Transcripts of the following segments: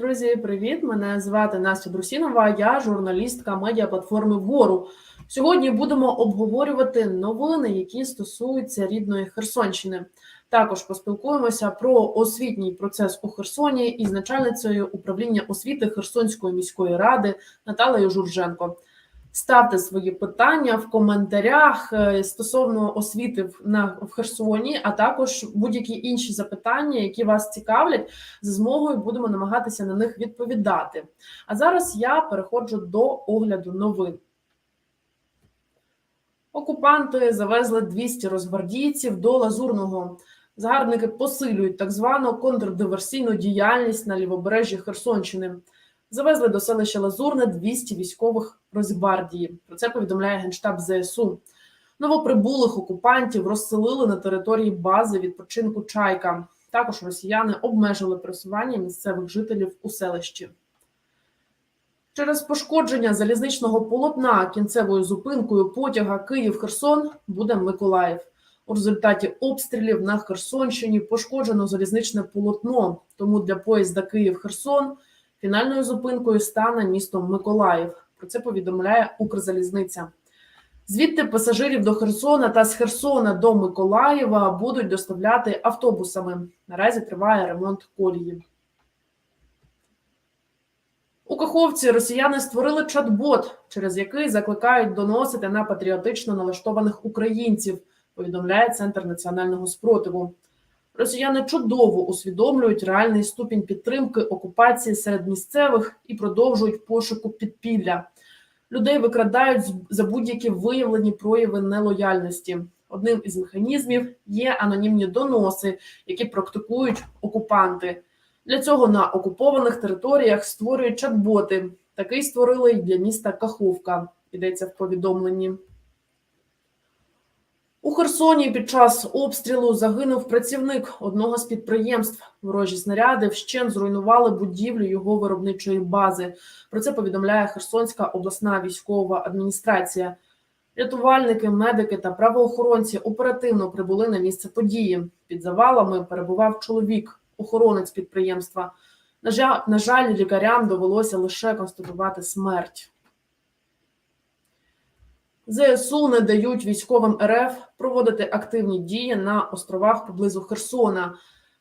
Друзі, привіт! Мене звати Настя Друсінова. Я журналістка медіаплатформи Вгору. Сьогодні будемо обговорювати новини, які стосуються рідної Херсонщини. Також поспілкуємося про освітній процес у Херсоні із начальницею управління освіти Херсонської міської ради Наталею Журженко. Ставте свої питання в коментарях е, стосовно освіти на в Херсоні, а також будь-які інші запитання, які вас цікавлять, за змогою будемо намагатися на них відповідати. А зараз я переходжу до огляду новин. Окупанти завезли 200 розгвардійців до Лазурного. Загарбники посилюють так звану контрдиверсійну діяльність на лівобережжі Херсонщини. Завезли до селища Лазурне 200 військових Росгвардії. Про це повідомляє генштаб ЗСУ. Новоприбулих окупантів розселили на території бази відпочинку Чайка. Також росіяни обмежили пересування місцевих жителів у селищі. Через пошкодження залізничного полотна кінцевою зупинкою потяга Київ-Херсон буде Миколаїв. У результаті обстрілів на Херсонщині пошкоджено залізничне полотно. Тому для поїзда Київ-Херсон фінальною зупинкою стане місто Миколаїв. Про це повідомляє Укрзалізниця. Звідти пасажирів до Херсона та з Херсона до Миколаєва будуть доставляти автобусами. Наразі триває ремонт колії. У Каховці росіяни створили чат-бот, через який закликають доносити на патріотично налаштованих українців, повідомляє Центр національного спротиву. Росіяни чудово усвідомлюють реальний ступінь підтримки окупації серед місцевих і продовжують пошуку підпілля. Людей викрадають за будь-які виявлені прояви нелояльності. Одним із механізмів є анонімні доноси, які практикують окупанти. Для цього на окупованих територіях створюють чат-боти. Такий створили й для міста Каховка. Йдеться в повідомленні. У Херсоні під час обстрілу загинув працівник одного з підприємств. Ворожі снаряди вщент зруйнували будівлю його виробничої бази. Про це повідомляє Херсонська обласна військова адміністрація. Рятувальники, медики та правоохоронці оперативно прибули на місце події. Під завалами перебував чоловік, охоронець підприємства. На жаль, лікарям довелося лише констатувати смерть. ЗСУ не дають військовим РФ проводити активні дії на островах поблизу Херсона.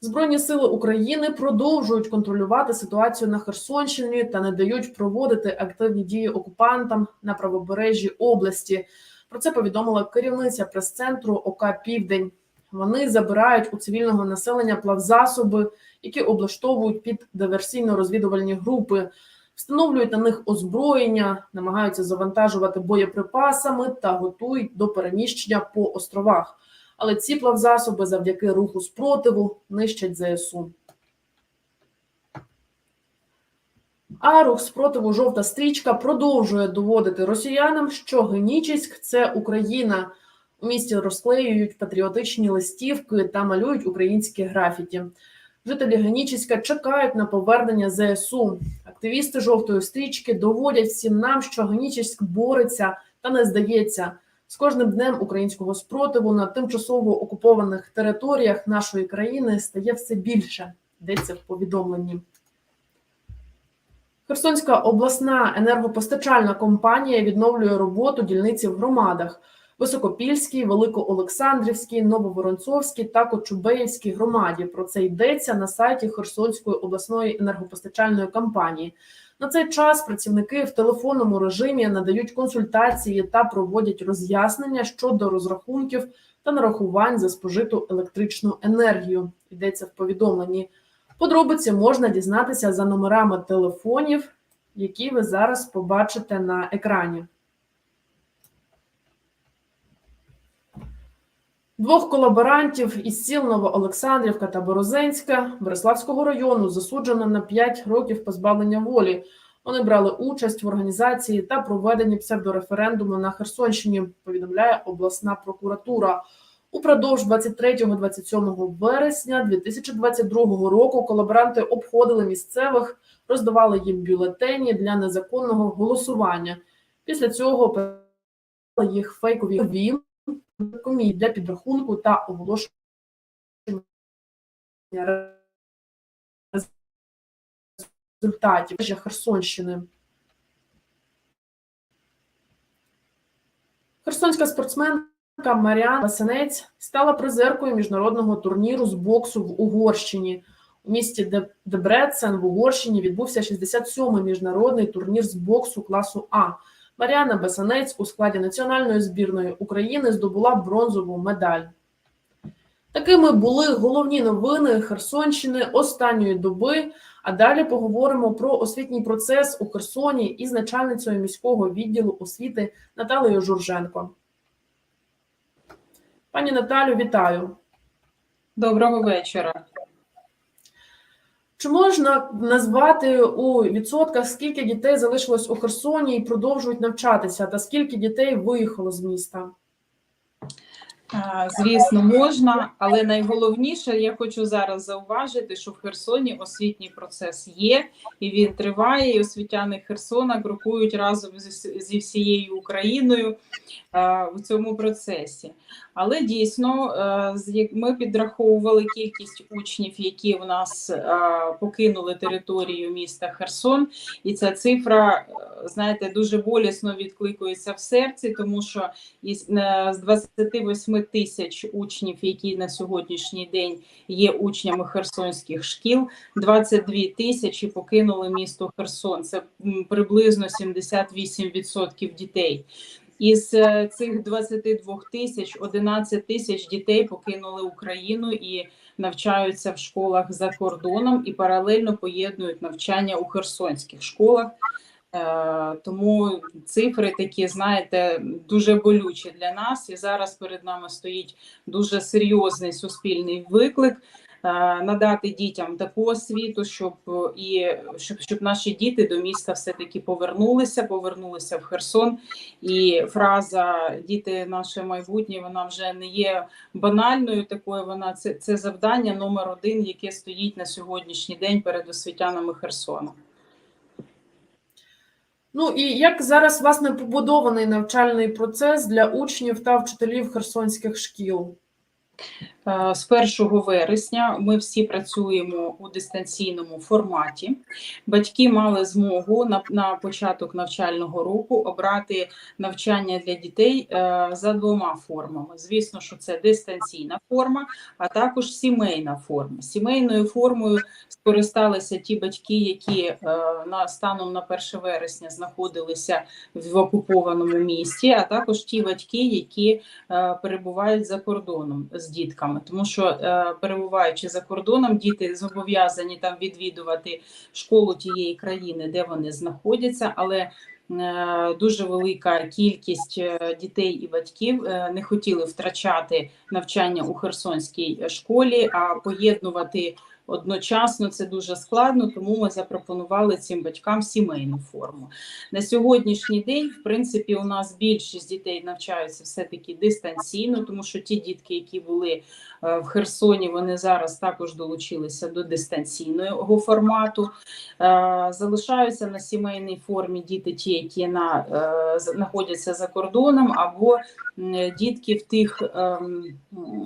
Збройні сили України продовжують контролювати ситуацію на Херсонщині та не дають проводити активні дії окупантам на правобережжі області. Про це повідомила керівниця прес-центру ОК Південь. Вони забирають у цивільного населення плавзасоби, які облаштовують під диверсійно-розвідувальні групи, встановлюють на них озброєння, намагаються завантажувати боєприпасами та готують до переміщення по островах. Але ці плавзасоби завдяки руху спротиву нищать ЗСУ. А рух спротиву жовта стрічка продовжує доводити росіянам, що Генічеськ – це Україна. У місті розклеюють патріотичні листівки та малюють українські графіті. Жителі Генічеська чекають на повернення ЗСУ. Активісти жовтої стрічки доводять всім нам, що Генічеськ бореться та не здається. З кожним днем українського спротиву на тимчасово окупованих територіях нашої країни стає все більше. Йдеться в повідомленні. Херсонська обласна енергопостачальна компанія відновлює роботу дільниці в громадах. Високопільській, Великоолександрівській, Нововоронцовській та Кочубеївській громаді. Про це йдеться на сайті Херсонської обласної енергопостачальної компанії. На цей час працівники в телефонному режимі надають консультації та проводять роз'яснення щодо розрахунків та нарахувань за спожиту електричну енергію. Йдеться в повідомленні. Подробиці можна дізнатися за номерами телефонів, які ви зараз побачите на екрані. Двох колаборантів із сіл Новоолександрівка та Борозенська Береславського району засуджено на 5 років позбавлення волі. Вони брали участь в організації та проведенні псевдореферендуму на Херсонщині. Повідомляє обласна прокуратура. Упродовж 23-27 вересня 2022 року колаборанти обходили місцевих, роздавали їм бюлетені для незаконного голосування. Після цього їх фейкові вім комій для підрахунку та оголошення результатів Херсонщини. Херсонська спортсменка Маріана Васенець стала призеркою міжнародного турніру з боксу в Угорщині. У місті Де- Дебрецен в Угорщині відбувся 67-й міжнародний турнір з боксу класу А. Маріана Бесанець у складі національної збірної України здобула бронзову медаль. Такими були головні новини Херсонщини останньої доби. А далі поговоримо про освітній процес у Херсоні із начальницею міського відділу освіти Наталею Журженко. Пані Наталю, вітаю. Доброго вечора. Чи можна назвати у відсотках, скільки дітей залишилось у Херсоні і продовжують навчатися, та скільки дітей виїхало з міста? Звісно, можна, але найголовніше, я хочу зараз зауважити, що в Херсоні освітній процес є, і він триває. І освітяни Херсона крокують разом зі, всією Україною в цьому процесі. Але дійсно, з ми підраховували кількість учнів, які в нас покинули територію міста Херсон, і ця цифра, е, знаєте, дуже болісно відкликується в серці, тому що е, з 28 тисяч учнів, які на сьогоднішній день є учнями херсонських шкіл, 22 тисячі покинули місто Херсон. Це приблизно 78% дітей. Із е, цих 22 тисяч 11 тисяч дітей покинули Україну і навчаються в школах за кордоном і паралельно поєднують навчання у херсонських школах. Е, Тому цифри такі, знаєте, дуже болючі для нас. І зараз перед нами стоїть дуже серйозний суспільний виклик. Е, Надати дітям таку освіту, щоб е, і щоб, щоб наші діти до міста все-таки повернулися, повернулися в Херсон. І фраза Діти наше майбутнє вона вже не є банальною такою. Вона це, це завдання номер один, яке стоїть на сьогоднішній день перед освітянами Херсона. Ну і як зараз власне побудований навчальний процес для учнів та вчителів херсонських шкіл? Е, З 1 вересня ми всі працюємо у дистанційному форматі. Батьки мали змогу на, на початок навчального року обрати навчання для дітей е, за двома формами. Звісно, що це дистанційна форма, а також сімейна форма. Сімейною формою скористалися ті батьки, які е, на станом на 1 вересня знаходилися в окупованому місті, а також ті батьки, які перебувають за кордоном з дітками, тому що е, перебуваючи за кордоном, діти зобов'язані там відвідувати школу тієї країни, де вони знаходяться, але е, Дуже велика кількість е, дітей і батьків не хотіли втрачати навчання у Херсонській школі, а поєднувати одночасно це дуже складно. Тому ми запропонували цим батькам сімейну форму. На сьогоднішній день, в принципі, у нас більшість дітей навчаються все-таки дистанційно, тому що ті дітки, які були е, в Херсоні, вони зараз також долучилися до дистанційного формату. Е, Залишаються на сімейній формі діти, ті, які на, е, знаходяться за кордоном, або дітки в тих ем,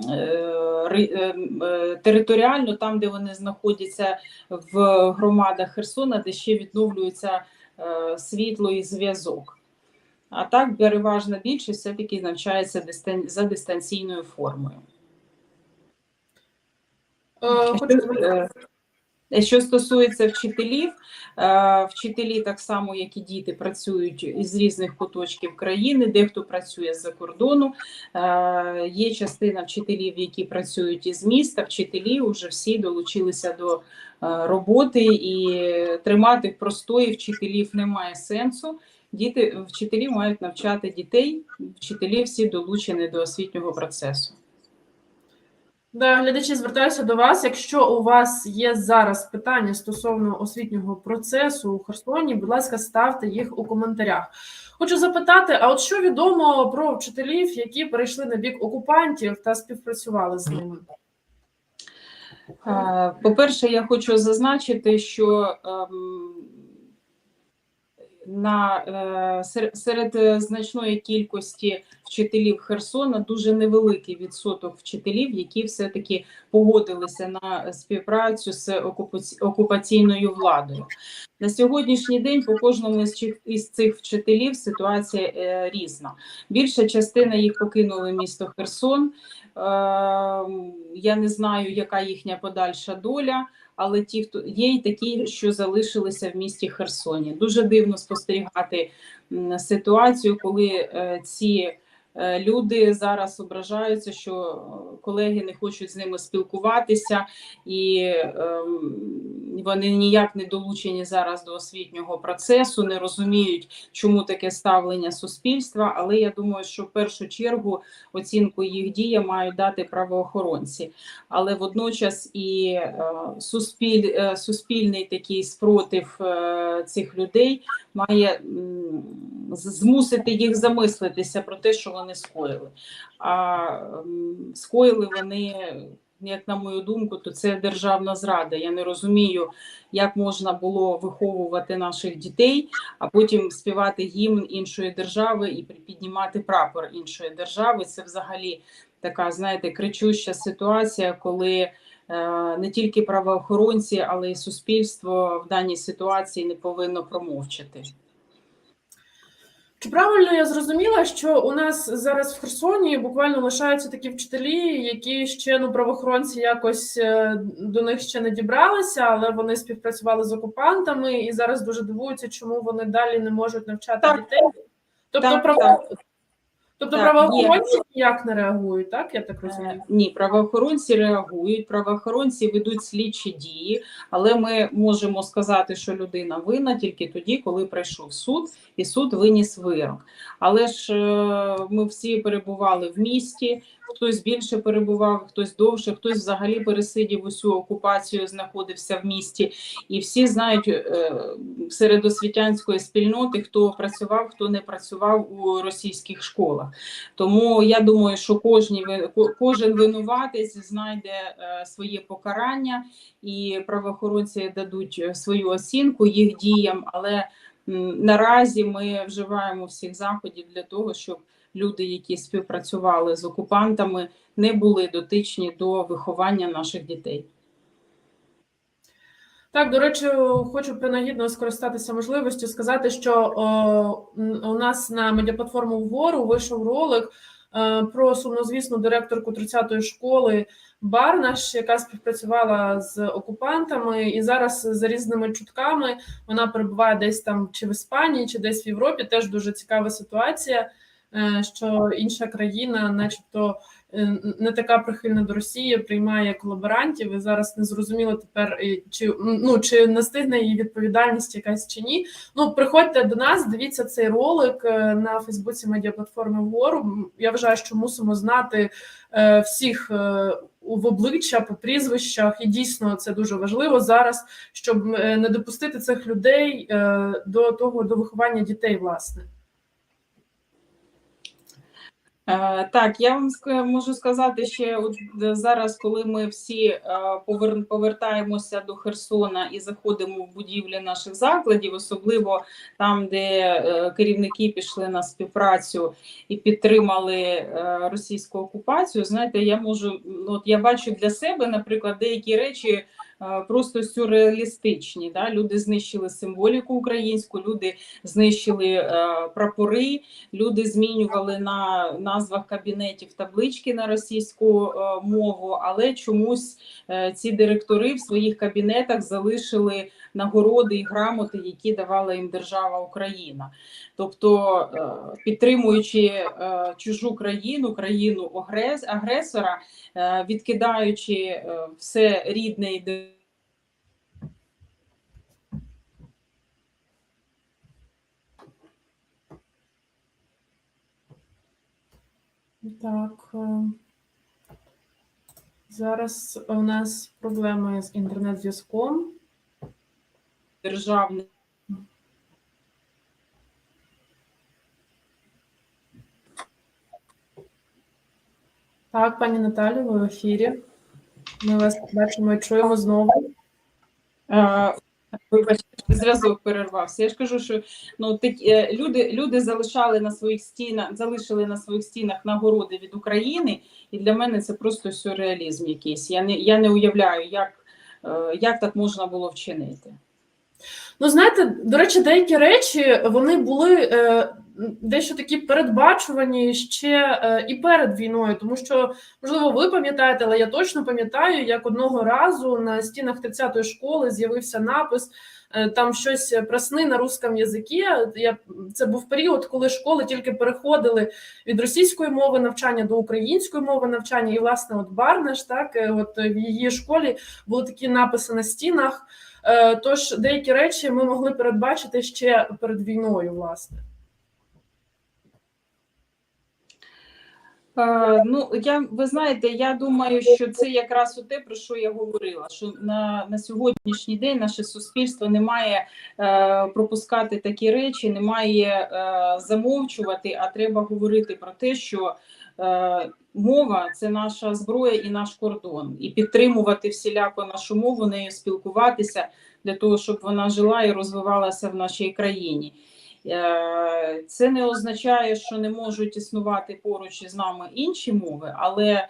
ем, територіально, там, де вони знаходяться в громадах Херсона, де ще відновлюється е, світло і зв'язок. А так переважна більшість все-таки навчається дистан- за дистанційною формою. Е, хочу Е, Що стосується вчителів, е, вчителі так само, як і діти, працюють із різних куточків країни, дехто працює з-за кордону. Е, Є частина вчителів, які працюють із міста. Вчителі вже всі долучилися до е, роботи і тримати простої вчителів немає сенсу. Діти, вчителі мають навчати дітей, вчителі всі долучені до освітнього процесу. Да, глядачі, звертаюся до вас. Якщо у вас є зараз питання стосовно освітнього процесу у Херсоні, будь ласка, ставте їх у коментарях. Хочу запитати: а от що відомо про вчителів, які перейшли на бік окупантів та співпрацювали з ними? Е, По-перше, я хочу зазначити, що ем, на, е, серед е, значної кількості вчителів Херсона дуже невеликий відсоток вчителів, які все-таки погодилися на співпрацю з окупаці- окупаційною владою. На сьогоднішній день по кожному із цих вчителів ситуація е, різна. Більша частина їх покинули місто Херсон. Е, я не знаю, яка їхня подальша доля, але ті, хто є й такі, що залишилися в місті Херсоні. Дуже дивно спостерігати ситуацію, коли е, ці люди зараз ображаються, що е, колеги не хочуть з ними спілкуватися, і ем, вони ніяк не долучені зараз до освітнього процесу, не розуміють, чому таке ставлення суспільства. Але я думаю, що в першу чергу оцінку їх діям мають дати правоохоронці. Але водночас і е, суспіль, е, суспільний такий спротив е, цих людей має змусити їх замислитися про те, що вони скоїли. А м, скоїли вони. Як на мою думку, то це державна зрада. Я не розумію, як можна було виховувати наших дітей, а потім співати гімн іншої держави і піднімати прапор іншої держави. Це взагалі така, знаєте, кричуща ситуація, коли е, не тільки правоохоронці, але й суспільство в даній ситуації не повинно промовчати. Чи правильно я зрозуміла, що у нас зараз в Херсоні буквально лишаються такі вчителі, які ще ну правоохоронці якось е, до них ще не дібралися, але вони співпрацювали з окупантами і зараз дуже дивуються, чому вони далі не можуть навчати Так. дітей. Тобто, Так, право... так. Тобто Так, правоохоронці ніяк не реагують, так я так розумію. Е, Ні, правоохоронці реагують, правоохоронці ведуть слідчі дії, але ми можемо сказати, що людина винна тільки тоді, коли прийшов суд, і суд виніс вирок. Але ж е, ми всі перебували в місті, хтось більше перебував, хтось довше, хтось взагалі пересидів усю окупацію, знаходився в місті. І всі знають е, серед освітянської спільноти, хто працював, хто не працював у російських школах. Тому я думаю, що кожні кожен винуватець знайде е, своє покарання, і правоохоронці дадуть е, свою оцінку їх діям. Але наразі ми вживаємо всіх заходів для того, щоб люди, які співпрацювали з окупантами, не були дотичні до виховання наших дітей. Так, до речі, хочу принагідно скористатися можливістю сказати, що о, у нас на медіаплатформу вгору вийшов ролик е, про сумнозвісну директорку 30-ї школи Барнаш, яка співпрацювала з окупантами, і зараз за різними чутками вона перебуває десь там чи в Іспанії, чи десь в Європі. Теж дуже цікава ситуація, що інша країна, начебто. е, Не така прихильна до Росії, приймає колаборантів, і зараз не зрозуміло тепер, е, чи ну чи настигне її відповідальність якась чи ні. Ну приходьте до нас, дивіться цей ролик е, на Фейсбуці медіаплатформи вгору. Я вважаю, що мусимо знати е, всіх е, в обличчя по прізвищах, і дійсно це дуже важливо зараз, щоб е, не допустити цих людей е, до того до виховання дітей, власне. Е, Так, я вам можу сказати ще от зараз, коли ми всі е, повертаємося до Херсона і заходимо в будівлі наших закладів, особливо там, де е, керівники пішли на співпрацю і підтримали російську окупацію. Знаєте, я можу ну, от я бачу для себе, наприклад, деякі речі. Е, Просто сюрреалістичні. Да? Люди знищили символіку українську, люди знищили е, прапори, люди змінювали на назвах кабінетів таблички на російську е, мову, але чомусь ці директори в своїх кабінетах залишили нагороди і грамоти, які давала їм держава Україна. Тобто, е, підтримуючи е, чужу країну, країну агресора, е, відкидаючи все рідне і Так. Зараз у нас проблеми з інтернет-зв'язком. Державне Так, пані Наталю, ви в ефірі. Ми вас бачимо і чуємо знову. Е, Вибачте, зв'язок перервався. Я ж кажу, що ну такі е, люди, люди залишали на своїх стінах, залишили на своїх стінах нагороди від України, і для мене це просто сюрреалізм якийсь. Я не я не уявляю, як, е, як так можна було вчинити. Ну, знаєте, до речі, деякі речі вони були е, дещо такі передбачувані ще е, і перед війною, тому що, можливо, ви пам'ятаєте, але я точно пам'ятаю, як одного разу на стінах 30-ї школи з'явився напис. е, Там щось про сни на русском язикі. Я це був період, коли школи тільки переходили від російської мови навчання до української мови навчання. І власне, от Барнеш, так от в її школі були такі написи на стінах. Е, Тож деякі речі ми могли передбачити ще перед війною, власне. Е, ну, я, ви знаєте, я думаю, що це якраз у те, про що я говорила, що на, на сьогоднішній день наше суспільство не має е, пропускати такі речі, не має е, замовчувати, а треба говорити про те, що мова це наша зброя і наш кордон, і підтримувати всіляко нашу мову, нею спілкуватися для того, щоб вона жила і розвивалася в нашій країні. Е, Це не означає, що не можуть існувати поруч із нами інші мови, але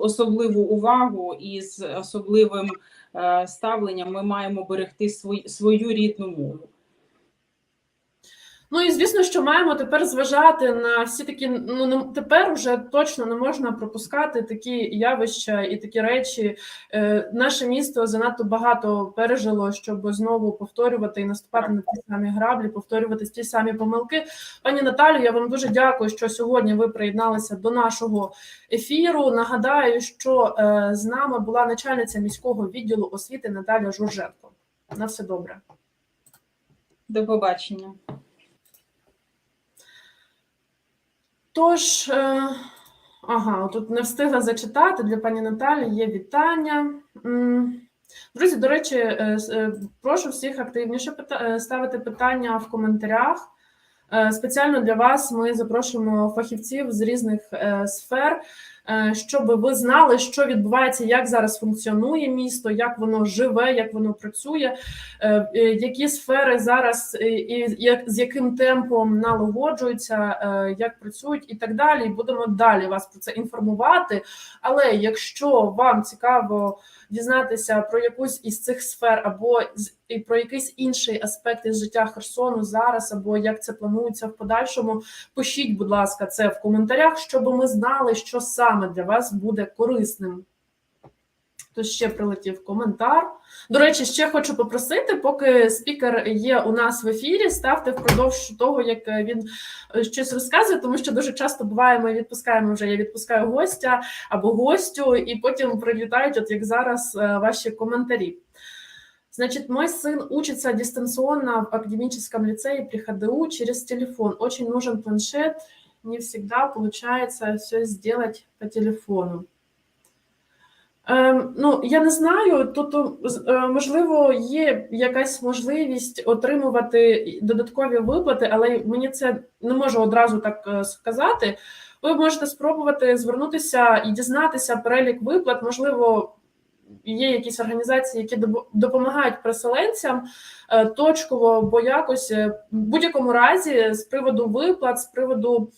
особливу увагу і з особливим е, ставленням ми маємо берегти свою рідну мову. Ну і звісно, що маємо тепер зважати на всі такі. Ну не тепер вже точно не можна пропускати такі явища і такі речі. Е, наше місто занадто багато пережило, щоб знову повторювати і наступати на ті самі граблі, повторювати ті самі помилки. Пані Наталю, я вам дуже дякую, що сьогодні ви приєдналися до нашого ефіру. Нагадаю, що е, з нами була начальниця міського відділу освіти Наталя Журженко. На все добре. До побачення. Тож, е, ага, тут не встигла зачитати для пані Наталі. Є вітання. Друзі, до речі, е, е, прошу всіх активніше ставити питання в коментарях. Спеціально для вас ми запрошуємо фахівців з різних сфер, щоб ви знали, що відбувається, як зараз функціонує місто, як воно живе, як воно працює, е, е, які сфери зараз е, і як з яким темпом налагоджуються, е, як працюють, і так далі. Будемо далі вас про це інформувати. Але якщо вам цікаво дізнатися про якусь із цих сфер, або і про якийсь інший аспект із життя Херсону зараз, або як це планується в подальшому, пишіть, будь ласка, це в коментарях, щоб ми знали, що саме для вас буде корисним. То ще прилетів коментар. До речі, ще хочу попросити, поки спікер є у нас в ефірі, ставте впродовж того, як е, він е, щось розказує, тому що дуже часто буває, ми відпускаємо вже. Я відпускаю гостя або гостю, і потім прилітають, от як зараз, е, ваші коментарі. Значит, мой сын учится дистанционно в академическом лицее при ХДУ через телефон. Очень нужен планшет. Не всегда получается все сделать по телефону. Ну, я не знаю, тут е, можливо є якась можливість отримувати додаткові виплати, але мені це не можу одразу так е, сказати. Ви можете спробувати звернутися і дізнатися перелік виплат. Можливо, є якісь організації, які допомагають переселенцям е, точково, бо якось е, в будь-якому разі з приводу виплат, з приводу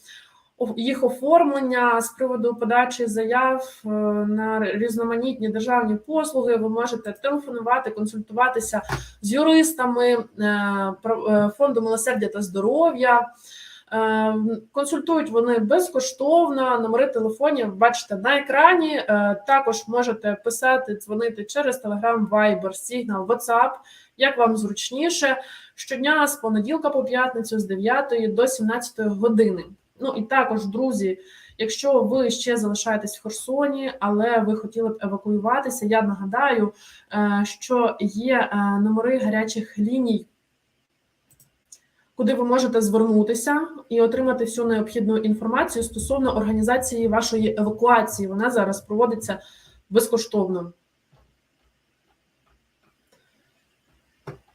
їх оформлення, з приводу подачі заяв е, на різноманітні державні послуги, ви можете телефонувати, консультуватися з юристами е, е, фонду милосердя та здоров'я. Консультують вони безкоштовно. Номери телефонів бачите на екрані. Також можете писати, дзвонити через Telegram, Viber, Signal, WhatsApp, як вам зручніше. Щодня з понеділка по п'ятницю з 9 до 17 години. Ну і також, друзі, якщо ви ще залишаєтесь в Херсоні, але ви хотіли б евакуюватися, я нагадаю, е, що є е, номери гарячих ліній куди ви можете звернутися і отримати всю необхідну інформацію стосовно організації вашої евакуації. Вона зараз проводиться безкоштовно.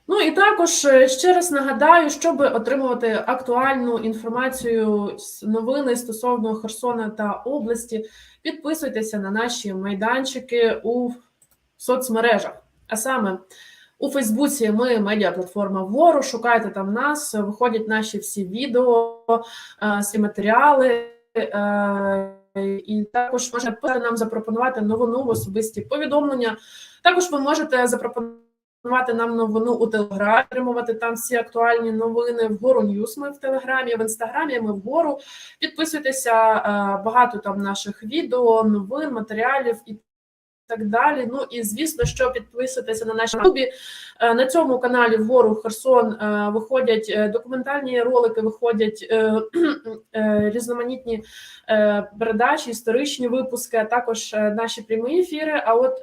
Ну і також е, ще раз нагадаю, щоб отримувати актуальну інформацію з новини стосовно Херсона та області, підписуйтеся на наші майданчики у соцмережах. А саме У Фейсбуці ми медіаплатформа вгору. Шукайте там нас, виходять наші всі відео, е, всі матеріали. е, І також писати нам запропонувати новину в особисті повідомлення. Також ви можете запропонувати нам новину у Телеграмі, отримувати там всі актуальні новини. Вгору Ньюс ми в Телеграмі, в інстаграмі ми вгору. Підписуйтеся, е, багато там наших відео, новин, матеріалів і так далі. Ну і звісно, що підписуйтеся на наш ютубі. Е, На цьому каналі вгору Херсон е, виходять документальні ролики, виходять різноманітні передачі, історичні випуски, а також наші прямі ефіри. А от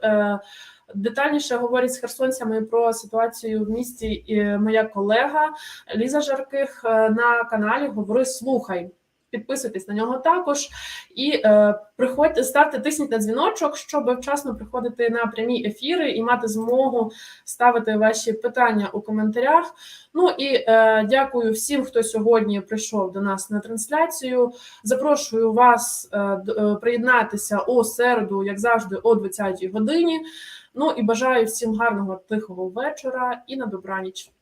детальніше говорить з херсонцями про ситуацію в місті е, моя колега Ліза Жарких е, на каналі Говори Слухай. Підписуйтесь на нього також і е, приходьте, ставте, тисніть на дзвіночок, щоб вчасно приходити на прямі ефіри і мати змогу ставити ваші питання у коментарях. Ну і е, дякую всім, хто сьогодні прийшов до нас на трансляцію. Запрошую вас е, е, приєднатися у середу, як завжди, о 20-й годині. Ну і бажаю всім гарного тихого вечора і на добраніч.